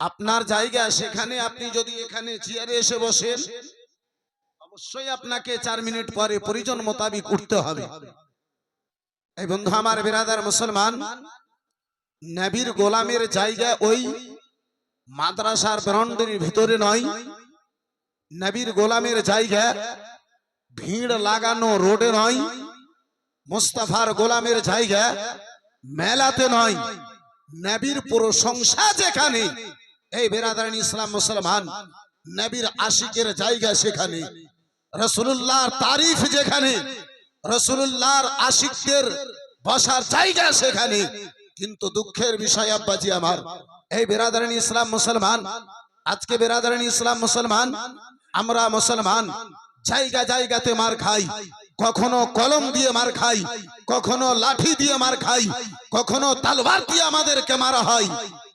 আপনার জায়গা সেখানে আপনি যদি এখানে চেয়ারে এসে বসেন, অবশ্যই আপনাকে চার মিনিট পরে পরিজন মোতাবিক উঠতে হবে। এই বন্ধু, আমার বিরাদার মুসলমান, নবীর গোলামের জায়গা ওই মাদ্রাসার ব্রাউন্ডের ভিতরে নয়। নবীর গোলামের জায়গা ভিড় লাগানো রোডে নয়। মুস্তাফার গোলামের জায়গা মেলাতে নয়। নবীর প্রশংসা যেখানে, এই বেরাদারান ইসলাম মুসলমান, নবীর আশিকের জায়গা সেখানে রসুল্লাহর তারিফ যেখানে রসুল্লাহর আশিকদের বসার জায়গা সেখানে। কিন্তু দুঃখের বিষয় আব্বাজি আমার, এই বেরাদারান ইসলাম মুসলমান, আজকে বেরাদারান ইসলাম মুসলমান, আমরা মুসলমান, জায়গা জায়গাতে মার খাই। কখনো কলম দিয়ে মার খাই, কখনো লাঠি দিয়ে মার খাই, কখনো তালবার দিয়ে আমাদেরকে মারা হয়।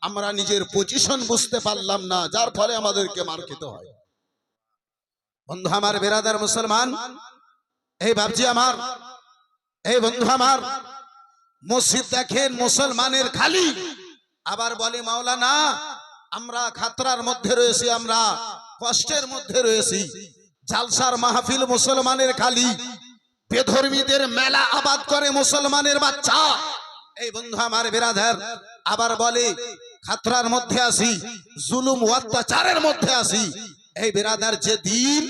আমরা নিজের পজিশন বুঝতে পারলাম না, যার ফলে আমাদেরকে মার খেতে হয়। বন্ধু আমার বেরাদার মুসলমান, এই বাবজি আমার, এই বন্ধু আমার, মসজিদ দেখেন, মুসলমানের খালি। আবার বলে, মাওলানা, আমরা খাতরার মধ্যে রয়েছি, আমরা কষ্টের মধ্যে রয়েছি। জালসার মাহফিল মুসলমানের খালি। বেধর্মীদের মেলা আবাদ করে মুসলমানের বাচ্চা এই বন্ধু আমার বেরাধার আবার বলে খাতরার মধ্যে আসি জুলুম অত্যাচারের মধ্যে আসি এই বেরাদার যে দিন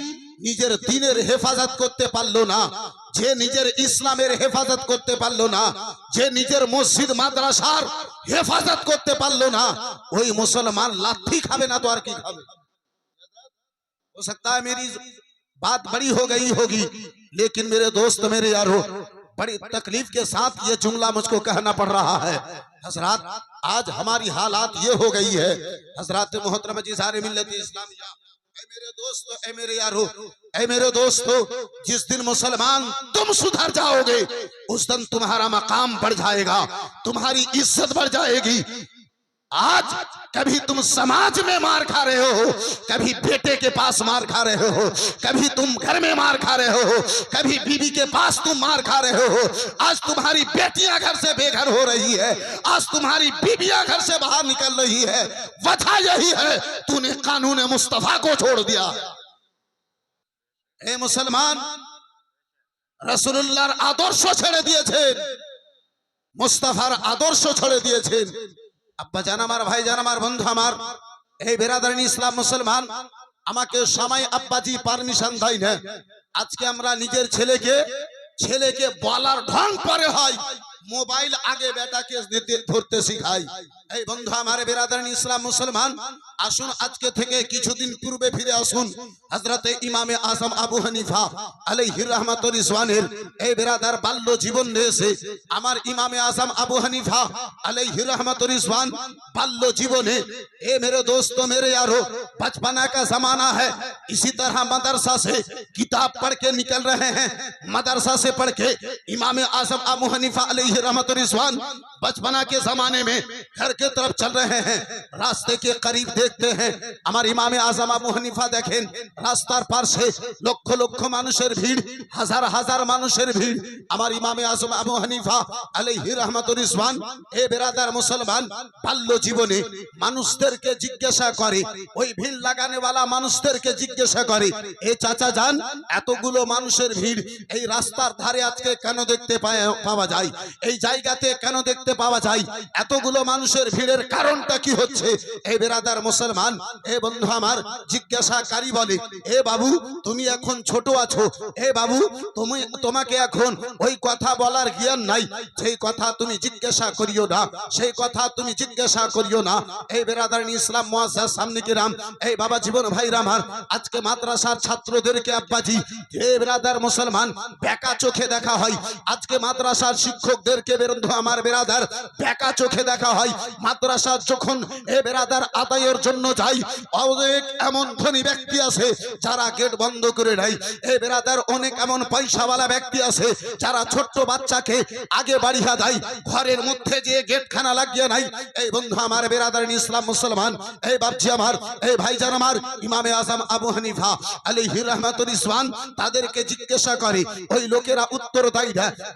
নিজের দিনের হেফাজত করতে পারলো না যে নিজের ইসলামের হেফাজত করতে পারলো না যে নিজের মসজিদ মাদ্রাসার হেফাজত করতে পারলো না ওই মুসলমান লাথি খাবে না তো আর কি খাবে हो सकता है मेरी बात बड़ी हो गई होगी लेकिन मेरे दोस्त, मेरे यार हो बड़ी तकलीफ़ के साथ ये जुमला मुझको कहना पड़ रहा है। हजरात, आज हमारी हालात ये हो गई है। हजरात मोहतरम जी सारे मिल्लत इस्लामिया मेरे दोस्तों, ऐ मेरे यारो, ऐ मेरे दोस्तों, जिस दिन मुसलमान तुम सुधर जाओगे, उस दिन तुम्हारा मकाम बढ़ जाएगा, तुम्हारी इज़्ज़त बढ़ जाएगी आज कभी तुम समाज में मार खा रहे हो कभी बेटे के पास मार खा रहे हो कभी तुम घर में मार खा रहे हो कभी बीवी के पास तुम मार खा रहे हो आज तुम्हारी बेटियां घर से बेघर हो रही है आज तुम्हारी बीबियां घर से बाहर निकल रही है वजह यही है तूने कानून मुस्तफा को छोड़ दिया ए मुसलमान রসুল্লাহর আদর্শ ছেড়ে দিয়েছেন মুস্তাফার আদর্শ ছেড়ে দিয়েছেন আব্বা জান আমার, ভাই জান আমার, বন্ধু আমার, এই বেরাদারিন ইসলাম মুসলমান, আমাকে সময় আব্বাজি পারমিশন দেয় না। আজকে আমরা নিজের ছেলেকে ছেলেকে বলার ঢং করে হয়। মোবাইল আগে বেটাকে দিতে ধরতে শিখাই এই বন্ধু আমার বেরাদারিন ইসলাম মুসলমান আসুন আজকে থেকে কিছুদিন পূর্বে ফিরে আসুন হজরতে ইমামে আজম আবু হানিফা আলাইহির রহমাতুর রিজওয়ানের এই বেরাদার বাল্য জীবন রয়েছে আমার ইমামে আজম আবু হানিফা আলাইহির রহমাতুর রিজওয়ান बाल्य जीवन है ए मेरे दोस्तों मेरे यारो बचपना का जमाना है इसी तरह मदरसा से किताब पढ़ के निकल रहे हैं मदरसा से पढ़ के इमाम आजम अबू हनीफा अलैहि রহমাতুল ইসওয়ান बचपना के जमाने में घर के तरफ चल रहे हैं रास्ते के करीब देखते हैं हमारे इमाम आजम अबू हनीफा देखें রাস্তার পাশে লক্ষ লক্ষ মানুষের ভিড় হাজার হাজার মানুষের ভিড় আমার ইমামে আজম আবু হানিফা আলাইহি রহমাতুর রিজওয়ান এ বেরাদার মুসলমান বাল্য জীবনে মানুষদেরকে জিজ্ঞাসা করে ওই ভিড় লাগানেওয়ালা মানুষদেরকে জিজ্ঞাসা করে এ চাচা যান এতগুলো মানুষের ভিড় এই রাস্তার ধারে আজকে কেন দেখতে পায়- পাওয়া যায় এই জায়গাতে কেন দেখতে পাওয়া যায়। এতগুলো মানুষের ভিড়ের কারণটা কি হচ্ছে? এই বেরাদার মুসলমান, এ বন্ধু আমার, জিজ্ঞাসাকারী বলে, এ বাবু, তুমি এখন ছোট আছো। এ বাবু, তুমি, তোমাকে এখন ওই কথা বলার জ্ঞান নাই। সেই কথা তুমি জিজ্ঞাসা করিও না, সেই কথা তুমি জিজ্ঞাসা করিও না। এই বেরাদারিন ইসলাম মুআজ্জাজ সামনে কি রাম? এই বাবা জীবন ভাই রামার আজকে মাদ্রাসার ছাত্রদেরকে আব্বাজি হে বেরাদার মুসলমান, বেকা চোখে দেখা হয়। আজকে মাদ্রাসার শিক্ষকদেরকে বেরন্ধ আমার বেরাদার বেকা চোখে দেখা হয়। মাদ্রাসার যখন এ বেরাদার আদায়ের জন্য যাই অনেক এমন ধনী ব্যক্তি আছে যারা গেট বন্ধ করে এ বেরাদার অনেক এমন পয়সাওয়ালা ব্যক্তি আছে যারা ছোট্ট বাচ্চাকে আগে বাড়িয়া দেয়, ঘরের মধ্যে যে গেটখানা লাগিয়ে নাই এই বন্ধু আমার বেরাদার ইসলাম মুসলমান, এই বাপজি আমার, এই ভাইজান আমার, ইমামে আজম আবু হানিফা আলাইহি রহমাতুল ইসলাম তাদেরকে জিজ্ঞাসা করে, ওই লোকেরা উত্তর দেয়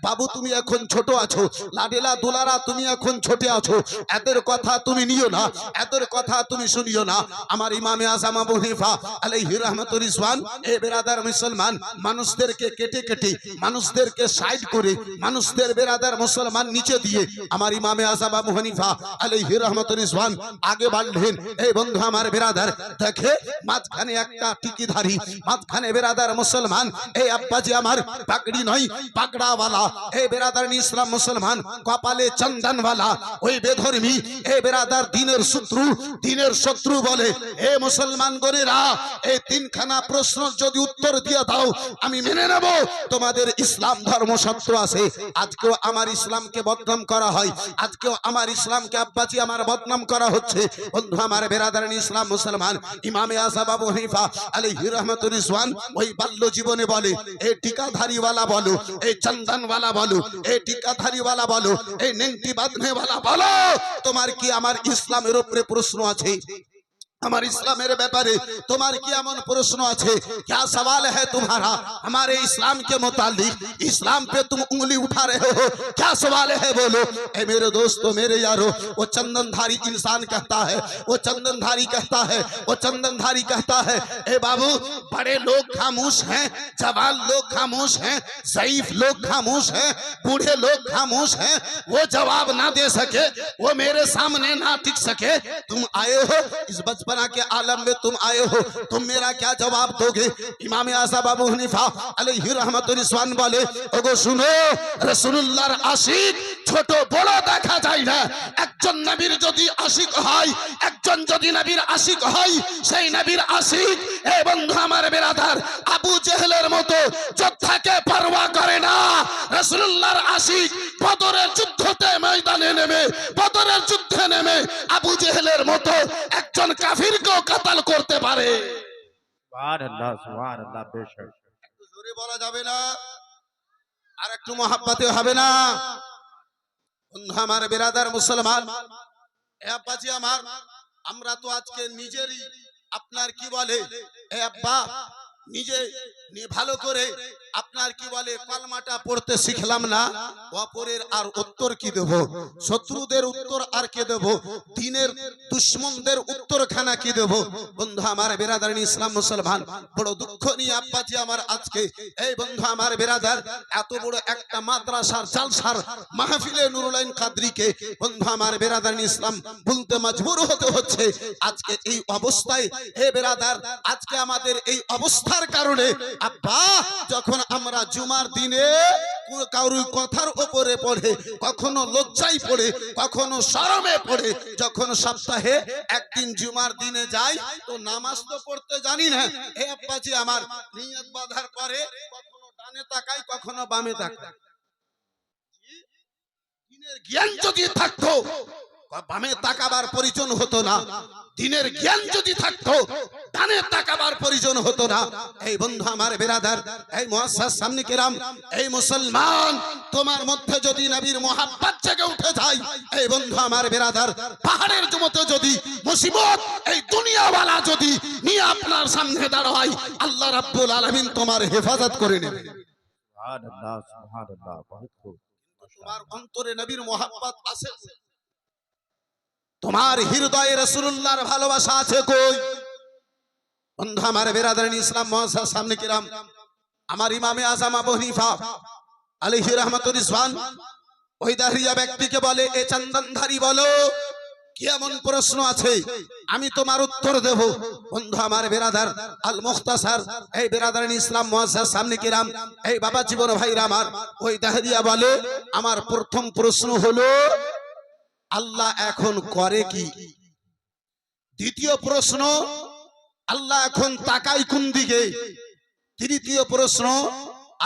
বাবু, তুমি এখন ছোট আছো। লাডেলা দুলার দ্বারা তুমি এখন ছোটে আছো। এদের কথা তুমি নিও না, এদের কথা তুমি শুনিও না। আমার ইমামে আজম আবু হানিফা আলাইহি রাহমাতুর রিজওয়ান, এ বেরাদার মুসলমান, মানুষদেরকে কেটে কেটে, মানুষদেরকে সাইড করে, মানুষদের বেরাদার মুসলমান নিচে দিয়ে আমার ইমামে আজম আবু হানিফা আলাইহি রাহমাতুর রিজওয়ান আগে বাড়লেন। এই বন্ধু আমার বেরাদার, দেখে মাঝখানে একটা টিকিধারী মাঝখানে বেরাদার মুসলমান এই আব্বাজি আমার পাগড়ি নয়, পাগড়াওয়ালা। এই বেরাদার ইসলাম মুসলমান, কপালে চন্দনওয়ালা, ওই বেধর্মী, এ বেরাদার দিনের শত্রু দিনের শত্রু বলে। এ মুসলমান গরেরা এই তিনখানা প্রশ্ন যদি উত্তর দিয়ে দাও, আমি মেনে নেব। তোমাদের ইসলাম ধর্ম সত্য আছে। আজকেও আমার ইসলামকে বদনাম করা হয়। আজকেও আমার ইসলামকে আব্বাজি আমার বদনাম করা হচ্ছে। বন্ধু, আমার বেরাদারানি ইসলাম মুসলমান, ইমামে আজম আবু হানিফা আলাইহি রহমাতুর রিজওয়ান, ওই বাল্য জীবনে বলে এই টিকাধারীওয়ালা বলো এই চন্দনওয়ালা বলো এই টিকাধারীওয়ালা বলো এই নেংটি বাঁধনেওয়ালা বলো তোমার কি আমার ইসলামের উপরে প্রশ্ন আছে? আমার ইসলামের ব্যাপারে তোমার কি এমন প্রশ্ন আছে क्या सवाल है तुम्हारा हमारे इस्लाम के मुतालिक इस्लाम पे तुम उंगली उठा रहे हो क्या सवाल है बोलो ए मेरे दोस्तों मेरे यारो वो चंदनधारी इंसान कहता है वो चंदनधारी कहता है वो चंदनधारी कहता है ए बाबू बड़े लोग खामोश हैं जवान लोग खामोश हैं जईफ लोग खामोश हैं बूढ़े लोग खामोश हैं वो जवाब ना दे सके वो मेरे सामने ना टिक सके तुम आए हो इस बचपना बना के आलम में तुम आए हो, तुम मेरा क्या जवाब दोगे? इमाम आसा बाबू हनीफा अलही रहमत रिसवान बोले, ओगो শুনো রসুল্লাহর আশিক ছোট বড় দেখা যায় না একজন নবীর যদি আশিক হয়, একজন যদি নবীর আশিক হয়, সেই নবীর আশিক, এ বন্ধু আমার বেরাদার, আবু জেহেলের মতো যোদ্ধাকে পারওয়া করে না। রসুল্লাহর আশিক বদরের যুদ্ধতে ময়দানে নেমে, বদরের যুদ্ধে নেমে জেহেলের মতো একজন কাফিরকেও কাতাল করতে পারে। একটু জোরে বলা যাবে না আর একটু মহাব্বাতে হবে না। বন্ধু আমার বেরাদার মুসলমান আব্বাজি আমার আমরা তো আজকে নিজেরই আপনার কি বলে? এ আব্বা নিজে ভালো করে আপনার কি বলে কলমাটা পড়তে শিখলাম না? অপরের আর উত্তর কি দেব? শত্রুদের উত্তর আর কে দেব? দিনের দুশ্মনদের উত্তরখানা কি দেব? বন্ধু আমার বেরাদার ইসলাম মুসলমান, বড় দুঃখ নিয়ে আব্বাজি আমার আজকে। এই বন্ধু আমার বেরাদার, এত বড় একটা মাদ্রাসার জালসার মাহফিলে নুরুলাইন কাদরিকে, বন্ধু আমার বেরাদার ইসলাম বলতে মজবুর হতে হচ্ছে। আজকে এই অবস্থায়, হে বেরাদার, আজকে আমাদের এই অবস্থার কারণে আব্বা, যখন আমরা জুমার দিনে কারুর কথার উপরে পড়ে, কখনো লজ্জায় পড়ে, কখনো শরমে পড়ে, যখন সপ্তাহে একদিন জুমার দিনে যাই, তো নামাজ তো পড়তে জানি না। হে আব্বাজি আমার নিয়ত বাঁধার পরে কখনো ডানে তাকাই, কখনো বামে তাকাই। জ্ঞান যদি থাকতো বামে তাকাবার প্রয়োজন হতো না। দিনের জ্ঞান যদি থাকতো ডানে তাকাবার প্রয়োজন হতো না। এই বন্ধু আমার বেরাদার এই মহাসার সামনে কেরাম এই মুসলমান তোমার মধ্যে যদি নবীর মোহাব্বত জেগে উঠে যায় এই বন্ধু আমার বেরাদার পাহাড়ের জমতে যদি মুসিবত এই দুনিয়াওয়ালা যদি নিয়ে আপনার সামনে দাঁড়ায় আল্লাহ রাব্বুল আলামিন তোমার হেফাজত করে নেবে। সুবহান আল্লাহ সুবহান আল্লাহ বহুত খুব তোমার অন্তরে নবীর মোহাব্বত আছে। তোমার হৃদয়ে রসুল্লাহর ভালোবাসা আছে কই? বন্ধু আমার বেরাদারিন ইসলাম মহাসার সামনে কিরাম, আমার ইমামে আজম আবু হানিফা আলাইহি রহমাতুর রিজওয়ান ওই ব্যক্তিকে বলে, এ চন্দনধারী বলো, কি এমন প্রশ্ন আছে? আমি তোমার উত্তর দেব। বন্ধু আমার বেরাদার আল মুখতাসার এই বেরাদারিন ইসলাম মহাসার সামনে কিরাম, এই বাবা জীবন ভাইরা আমার, ওই দাহরিয়া বলে, আমার প্রথম প্রশ্ন হলো আল্লাহ এখন করে কি? দ্বিতীয় প্রশ্ন, আল্লাহ এখন তাকাই কোন দিকে? তৃতীয় প্রশ্ন,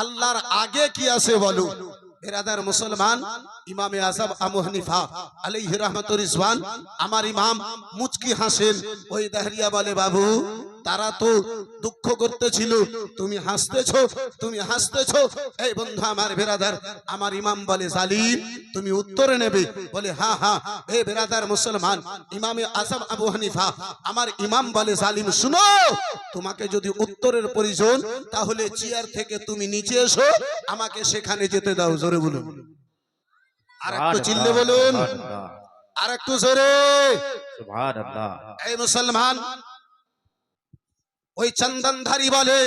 আল্লাহর আগে কি আছে বলো? বেরাদার মুসলমান, ইমামে আজম আবু হানিফা আলাইহি রাহমাতুর আমার ইমাম মুচকি হাসেন, ওই দাহরিয়া বলে, বাবু তারা তো দুঃখ করতেছিল। তুমি হাসতেছো তুমি হাসতেছো। এই বন্ধু আমার বেরাদার আমার ইমাম বলে জালিম তুমি উত্তরে নেবে। বলে হ্যাঁ হ্যাঁ এ বেরাদার মুসলমান ইমামে আজম আবু হানিফা আমার ইমাম বলে জালিম শুনো তোমাকে যদি উত্তরের প্রয়োজন তাহলে চেয়ার থেকে তুমি নিচে এসো আমাকে সেখানে যেতে দাও জোরে বলুন। আর একটু চিল্লে বলুন। আর একটু জোরে। এই মুসলমান ওই চন্দনধারী বলে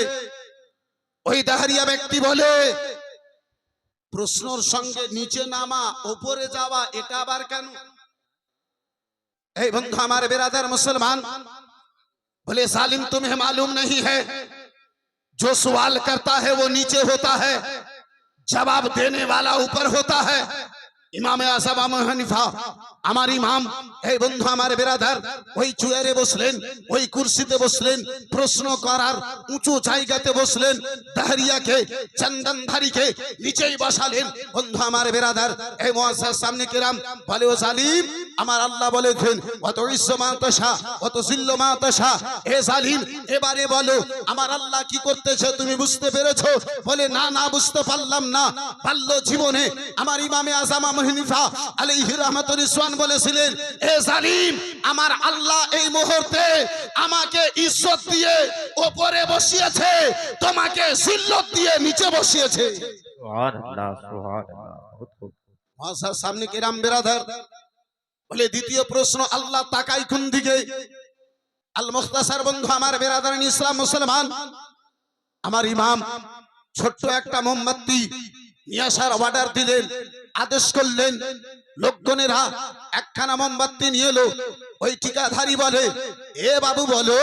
ওই দাহারিয়া ব্যক্তি বলে প্রশ্নর সঙ্গে নিচে নামা উপরে যাওয়া এটা আবার কেন এই বন্ধু আমার বেরাদার মুসলমান बोले सालिम तुम्हें मालूम नहीं है जो सवाल करता है वो नीचे होता है जवाब देने वाला ऊपर होता है ইমামে আসাম আবু হানিফা, আমার ইমাম, এই বন্ধু আমার বেরাদার, ওই চুয়ারে বসলেন, ওই কুরসিতে বসলেন, প্রশ্ন করার উঁচু জায়গাতে বসলেন দাহরিয়াকে চন্দনধারীকে নিচেই বসালেন। বন্ধু আমার বেরাদার, এই মুআজ্জাজ সামনে কিরাম বলে, ও জালিম, আমার আল্লাহ বলেছেন, অত ইজ্জ মা তশা, অত জিল্ল মা তশা। হে জালিম, এবারে বলো, আমার আল্লাহ কি করতেছে তুমি বুঝতে পেরেছ? বলে, না না, বুঝতে পারলাম না। পারল জীবনে, আমার ইমামে আজম হানিফা আলাইহি রাহমাতুল ইসওয়ান বলেছিলেন এ জালিম আমার আল্লাহ এই মুহূর্তে আমাকে ইজ্জত দিয়ে উপরে বসিয়েছে তোমাকে জিল্লত দিয়ে নিচে বসিয়েছে। সামনে কিরাম বেরাদার বলে দ্বিতীয় প্রশ্ন আল্লাহ তাকাই কোন দিকে? আল মুখতাসার বন্ধু আমার বেরাদার ইসলাম মুসলমান। আমার ইমাম ছোট্ট একটা মোমবাতি নিয়ে আসার অর্ডার দিলেন। আদেশ করলেন। লোকজনেরা একখানা মোমবাতি নিয়ে এলো। ওই ঠিকাধারী বলে, এ বাবু বলো,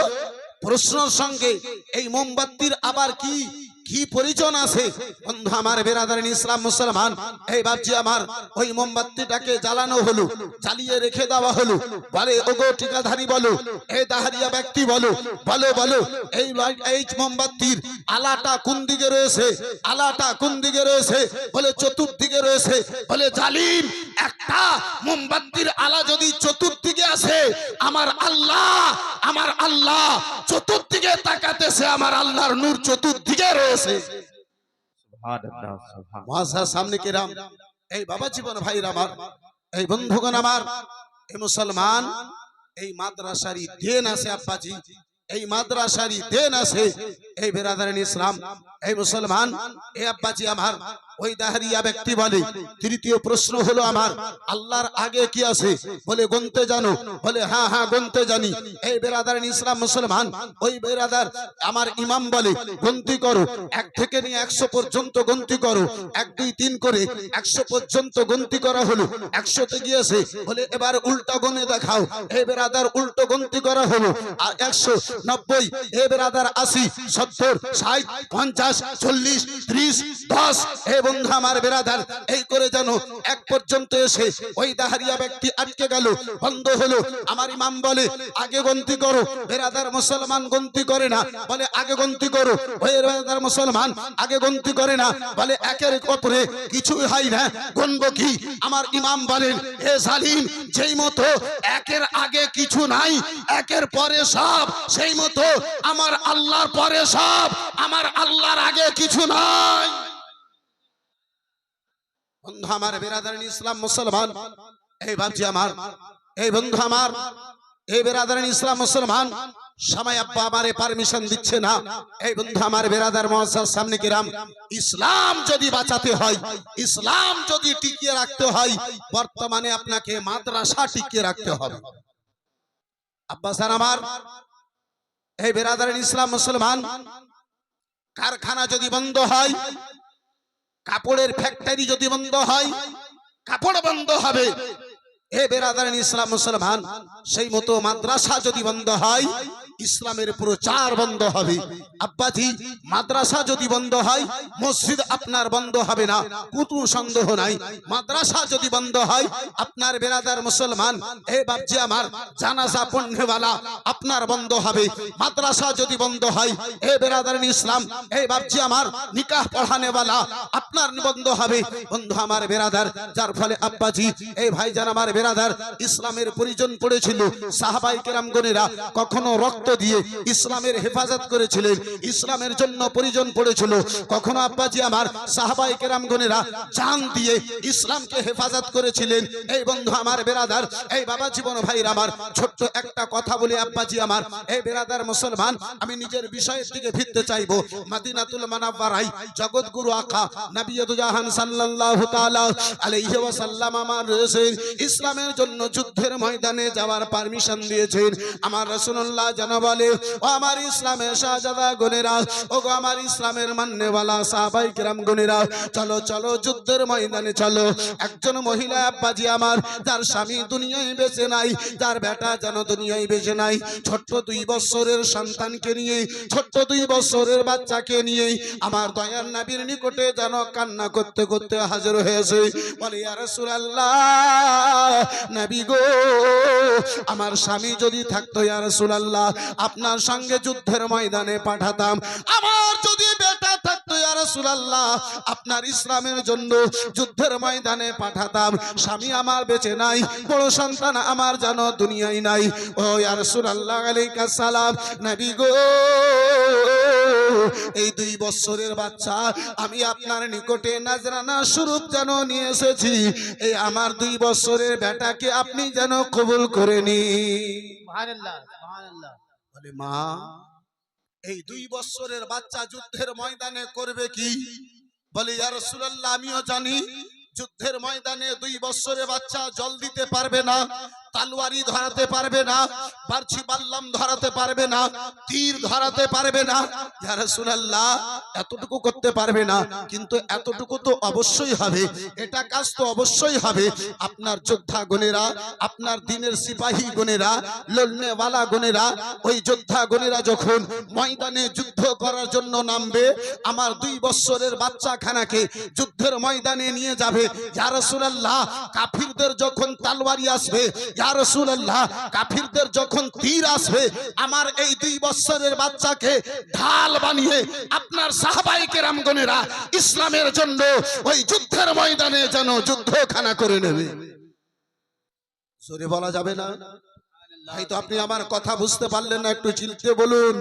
প্রশ্নর সঙ্গে এই মোমবাতির আবার কি? কি পরিজন আছে? বন্ধু, আমার বেরাদারিন ইসলাম মুসলমান, এই বাবজি আমার, ওই মোমবাতিটাকে জ্বালানো হলো, জ্বালিয়ে রেখে দেওয়া হলো। বলে, ওগো টিকাধারী বলো এই দাহারিয়া ব্যক্তি বলো বলো বলো, এই এই মোমবাতির আলাটা কোন দিকে রয়েছে? আলাটা কোন দিকে রয়েছে? বলে, চতুর্দিকে রয়েছে। বলে, জালিম, একটা মোমবাতির আলা যদি চতুর্দিকে আছে আমার আল্লাহ আমার আল্লাহ চতুর্দিকে তাকাতেছে, আমার আল্লাহর নূর চতুর্দিকে রয়েছে সুবহান মহাশয় সামনে কিরাম এই বাবা জীবন ভাইরা আমার এই বন্ধুগণ আমার এই মুসলমান এই মাদ্রাসারই দেন আছে আব্বাজি এই মাদ্রাসারই দেন আছে এই বেরাদারিন ইসলাম এই মুসলমান এই আব্বাজি আমার, ওই দাহরিয়া ব্যক্তি বলে। তৃতীয় প্রশ্ন হলো আমার, আল্লাহর আগে কি আছে? বলে, গনতে জানো। বলে হ্যাঁ হ্যাঁ গনতে জানি। এই বেরাদারিন ইসলাম মুসলমান, ওই বেরাদার আমার ইমাম বলে, গন্তি করো, এক থেকে নিয়ে একশো পর্যন্ত গন্তি করো। এক, দুই, তিন করে, একশো পর্যন্ত গন্তি করা হলো। একশোতে গিয়েছে। বলে, এবার উল্টা গনে দেখাও। এ বেরাদার উল্টো গন্তি করা হলো। আর একশো নব্বই, এ বেরাদার আশি, সত্তর, ষাট, পঞ্চাশ চল্লিশ, ত্রিশ, দশ। বন্ধু আমার এই করে যেন এক পর্যন্ত এসে ওই দাহারিয়া ব্যক্তি আটকে গেল, বন্ধ হলো। আমার ইমাম বলে, আগে গন্তি করো। মুসলমান গন্তি করে না। বলে, আগে গন্তি করো। ওই মুসলমান, আগে গন্তি করে না। বলে, একের অপরে কিছুই হয় না। গণব কি? আমার ইমাম বলেন, হে সালিম যেই মতো একের আগে কিছু নাই, একের পরে সব। সেই মতো আমার আল্লাহর পরে সব। আমার আল্লাহর আগে কিছু নাই। বন্ধু আমার বেরাদার ইসলাম মুসলমান, এই ভাবছি আমার, এই বন্ধু আমার, এই বেরাদার ইসলাম মুসলমান সময় আব্বা আমারে পারমিশন দিচ্ছে না। এই বন্ধু আমার বেরাদার মহাসার সামনে কিরাম, ইসলাম যদি বাঁচাতে হয়, ইসলাম যদি টিকিয়ে রাখতে হয়, বর্তমানে আপনাকে মাদ্রাসা টিকিয়ে রাখতে হবে। আব্বা স্যার আমার, এই বেরাদার ইসলাম মুসলমান কারখানা যদি বন্ধ হয় কাপড়ের ফ্যাক্টরি যদি বন্ধ হয় কাপড় বন্ধ হবে। এ বেরাদার ইসলাম মুসলমান, সেই মতো মাদ্রাসা যদি বন্ধ হয়, ইসলামের প্রচার বন্ধ হবে। আব্বাজি, মাদ্রাসা যদি বন্ধ হয়, মসজিদ আপনার বন্ধ হবে না কুতু সন্দেহ নাই। মাদ্রাসা যদি বন্ধ হয়, আপনার বেরাদার মুসলমান, হে বাপজি আমার, জানাজা পণ্যওয়ালা আপনার বন্ধ হবে। মাদ্রাসা যদি বন্ধ হয়, হে বেরাদার ইসলাম, হে বাপজি আমার, নিকাহ পড়ানেওয়ালা আপনার বন্ধ হবে। বন্ধু আমার বেরাদার, যার ফলে আব্বাজি এই ভাইজান আমার বেরাদার ইসলামের পরিজন পড়েছিল। সাহাবাই কেরামগণেরা কখনো রক্ত দিয়ে ইসলামের হেফাজত করেছিলেন, ইসলামের জন্য পরিজন পড়েছিল। কখনো আব্বাজি আমার সাহাবাই কেরামগণেরা জান দিয়ে ইসলামকে হেফাজত করেছিলেন। এই বন্ধু আমার বেরাদার, এই বাবা জীবন ভাইর আমার, ছোট্ট একটা কথা বলে আব্বাজি আমার, এই বেরাদার মুসলমান, আমি নিজের বিষয়ের দিকে ফিরতে চাইব। মাদিনাতুল মানাব্বারাই জগৎগুরু আখা নবিয়তু জাহান সাল্লাল্লাহু তাআলা আলাইহি ওয়াসাল্লাম আমার রয়েছেন। ইসলামের জন্য যুদ্ধের ময়দানে যাওয়ার পারমিশন দিয়েছেন। আমার রাসূলুল্লাহ জানা বলে, ও আমার ইসলামের শাহজাদা গুনেরা ও গো আমার ইসলামের মান্যওয়ালা সাহাবাই কিরাম গুনেরা চলো চলো যুদ্ধের ময়দানে চলো। একজন মহিলা আব্বাজি আমার, যার স্বামী দুনিয়ায় বেঁচে নাই, যার বেটা যেন দুনিয়ায় বেঁচে নাই। ছোট্ট দুই বছরের সন্তানকে নিয়ে, ছোট্ট দুই বছরের বাচ্চাকে নিয়ে আমার দয়ার নাবির নিকটে যেন কান্না করতে করতে হাজির হয়েছে। বলে, ইয়া রাসূলুল্লাহ নবী গো, আমার স্বামী যদি থাকতো, ইয়া রাসূলুল্লাহ, আপনার সঙ্গে যুদ্ধের ময়দানে পাঠাতাম। আমার যদি বেটা থাকতো, ইয়া রাসূলুল্লাহ, আপনার ইসলামের জন্য যুদ্ধের ময়দানে পাঠাতাম। স্বামী আমার বেঁচে নাই, বড় সন্তান আমার যেন দুনিয়ায় নাই। ও ইয়া রাসূলুল্লাহ আলাইকা সালাম, নবী গো, এই দুই বছরের বাচ্চা আমি আপনার নিকটে নাজরানা স্বরূপ যেন নিয়ে এসেছি। এই আমার দুই বছরের বেটাকে আপনি যেন কবুল করে নি বলে মা এই দুই বছরের বাচ্চা যুদ্ধের ময়দানে করবে কি? বলে আর রাসূলুল্লাহ আমিও জানি যুদ্ধের ময়দানে দুই বছরে বাচ্চা জল দিতে পারবে না। তালওয়ারি ধরাতে পারবে না, বারছি বাল্লাম ধরাতে পারবে না, তীর ধরাতে পারবে না। ইয়া রাসূলুল্লাহ, এতটুকু করতে পারবে না, কিন্তু এতটুকু তো অবশ্যই হবে। এটা কাজ তো অবশ্যই হবে। আপনার যোদ্ধা গণেরা, আপনার দিনের সিপাহী গণেরা, লড়নেওয়ালা গণেরা, ওই যোদ্ধা গণেরা যখন ময়দানে যুদ্ধ করার জন্য নামবে, আমার দুই বছরের বাচ্চাখানাকে যুদ্ধের ময়দানে নিয়ে যাবে। ইয়া রাসূলুল্লাহ, কাফিরদের যখন তালওয়ারি আসবে কাফিরদের যখন তীর আসবে আমার এই দুই বছরের বাচ্চাকে ঢাল বানিয়ে আপনার সাহাবাই কেরামগণেরা ইসলামের জন্য ওই যুদ্ধের ময়দানে যেন যুদ্ধখানা করে নেবে। জোরে বলা যাবে না? ভাই তো আপনি আমার কথা বুঝতে পারলেন না, একটু চিনতে বলুন।